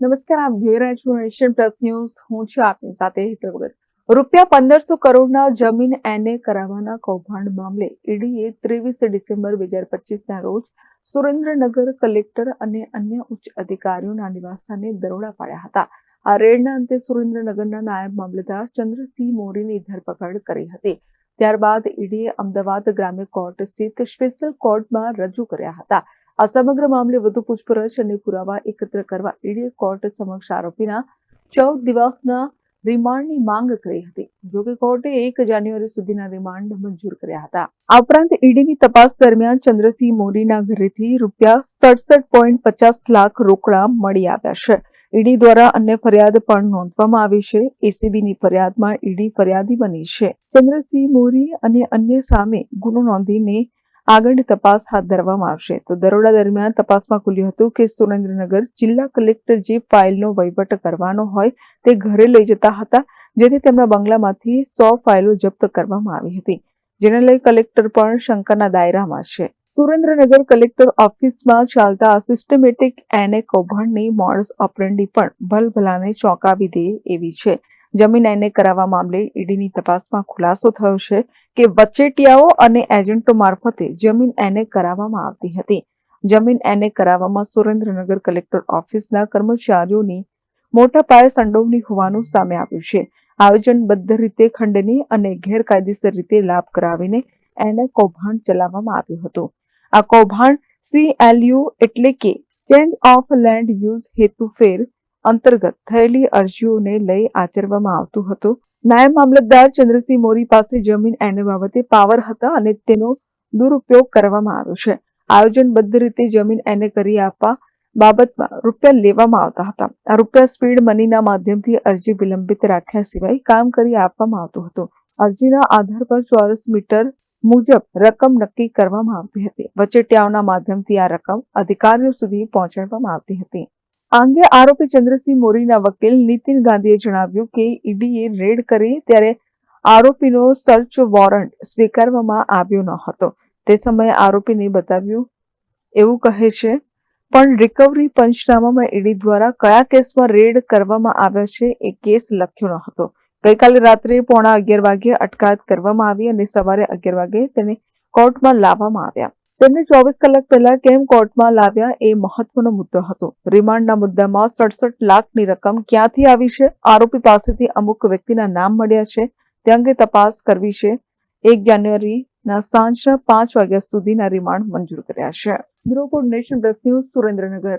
નમસ્કાર, આપ જોઈ રહ્યા છો એશિયન પ્લસ ન્યૂઝ. હું છું આપની સાથે હેતલ વગર. રૂપિયા પંદરસો કરોડના જમીન એને કરાવવાના કૌભાંડ મામલે ઈડીએ ત્રેવીસ ડિસેમ્બર બે હજાર પચીસના રોજ સુરેન્દ્રનગર કલેક્ટર અને અન્ય ઉચ્ચ અધિકારીઓના નિવાસસ્થાને દરોડા પાડ્યા હતા. આ રેડના અંતે સુરેન્દ્રનગરના નાયબ મામલતદાર ચંદ્રસિંહ મોરીની ધરપકડ કરી હતી. ત્યારબાદ ઈડીએ અમદાવાદ ગ્રામ્ય કોર્ટ સ્થિત સ્પેશિયલ કોર્ટમાં રજૂ કર્યા હતા. આ સમગ્ર મામલે વધુ પૂછપરછ અને પુરાવા એકત્ર કરવા ઈડીએ કોર્ટ સમક્ષ આરોપીના ચૌદ દિવસના રિમાન્ડની માંગ કરી હતી જોકે કોર્ટે એક જાન્યુઆરી સુધીના રિમાન્ડ મંજૂર કર્યા હતા. આ ઉપરાંત ઈડીની તપાસ દરમિયાન ચંદ્રસિંહ મોરીના ઘરેથી રૂપિયા સડસઠ પોઈન્ટ પચાસ લાખ રોકડા મળી આવ્યા છે. ઈડી દ્વારા અન્ય ફરિયાદ પણ નોંધવામાં આવી છે. એસીબીની ફરિયાદમાં ઈડી ફરિયાદી બની છે. ચંદ્રસિંહ મોરી અને અન્ય સામે ગુનો નોંધીને આગળની તપાસ હાથ ધરવામાં આવશે. તો દરોડા દરમિયાન તપાસમાં ખુલ્યું હતું કે સુરેન્દ્રનગર જિલ્લા કલેક્ટર જે ફાઇલનો વહીવટ કરવાનો હોય તે ઘરે લઈ જતા હતા, જેથી તેમના બંગલામાંથી સો ફાઇલો જપ્ત કરવામાં આવી હતી. જેને લઈ કલેક્ટર પણ શંકાના દાયરામાં છે. સુરેન્દ્રનગર કલેક્ટર ઓફિસમાં ચાલતા સિસ્ટમેટિક એને કૌભાંડની મોડસ ઓપરેન્ડી પણ ભલભલાને ચોંકાવી દે એવી છે. જમીન એને કરાવવા મામલે ઈડીની તપાસમાં ખુલાસો થયો છે કે વચેટિયાઓ અને એજન્ટો મારફતે જમીન એને કરાવવામાં આવતી હતી. જમીન એને કરાવવામાં સુરેન્દ્રનગર કલેક્ટર ઓફિસના કર્મચારીઓની મોટા પાયે સંડોવણી હોવાનું સામે આવ્યું છે. આયોજનબદ્ધ રીતે ખંડની અને ગેરકાયદેસર રીતે લાભ કરાવીને એને કૌભાંડ ચલાવવામાં આવ્યું હતું. આ કૌભાંડ સીએલયુ એટલે કે ચેન્જ ઓફ લેન્ડ યુઝ હેતુફેર અંતર્ગત થયેલી અરજીઓને લઈ આચરવામાં આવતું હતું. નાયબ મામલતદાર ચંદ્રસિંહ મોરી પાસે જમીન એને બાબતે પાવર હતા અને તેનો દુરુપયોગ કરવામાં આવ્યો છે. આયોજનબદ્ધ રીતે જમીન એને કરી આપવા બાબતમાં રૂપિયા લેવામાં આવતા હતા. આ રૂપિયા સ્પીડ મનીના માધ્યમથી અરજી વિલંબિત રાખ્યા સિવાય કામ કરી આપવામાં આવતું હતું. અરજીના આધાર પર ચોરસ મીટર મુજબ રકમ નક્કી કરવામાં આવતી હતી. વચેટિયાઓના માધ્યમથી આ રકમ અધિકારીઓ સુધી પહોંચાડવામાં આવતી હતી. આ અંગે આરોપી ચંદ્રસિંહ મોરીના વકીલ નીતિન ગાંધીએ જણાવ્યું કે ઈડીએ રેડ કરી ત્યારે આરોપીનો સર્ચ વોરંટ સ્વીકારવામાં આવ્યો ન હતો. તે સમયે આરોપીને બતાવ્યું, એવું કહે છે, પણ રિકવરી પંચનામામાં ઈડી દ્વારા કયા કેસમાં રેડ કરવામાં આવ્યો છે એ કેસ લખ્યો ન હતો. ગઈકાલે રાત્રે પોણા અગિયાર વાગ્યે અટકાયત કરવામાં આવી અને સવારે અગિયાર વાગે તેને કોર્ટમાં લાવવામાં આવ્યા. તેમને ચોવીસ કલાક પહેલા કેમ કોર્ટમાં લાવ્યા એ મહત્વનો મુદ્દો હતો. રિમાન્ડના મુદ્દામાં સડસઠ લાખની રકમ ક્યાંથી આવી છે? આરોપી પાસેથી અમુક વ્યક્તિના નામ મળ્યા છે. તે અંગે તપાસ કરવી છે. એક જાન્યુઆરીના સાંજના પાંચ વાગ્યા સુધીના રિમાન્ડ મંજૂર કર્યા છે. Bureau nation plus news Surendranagar.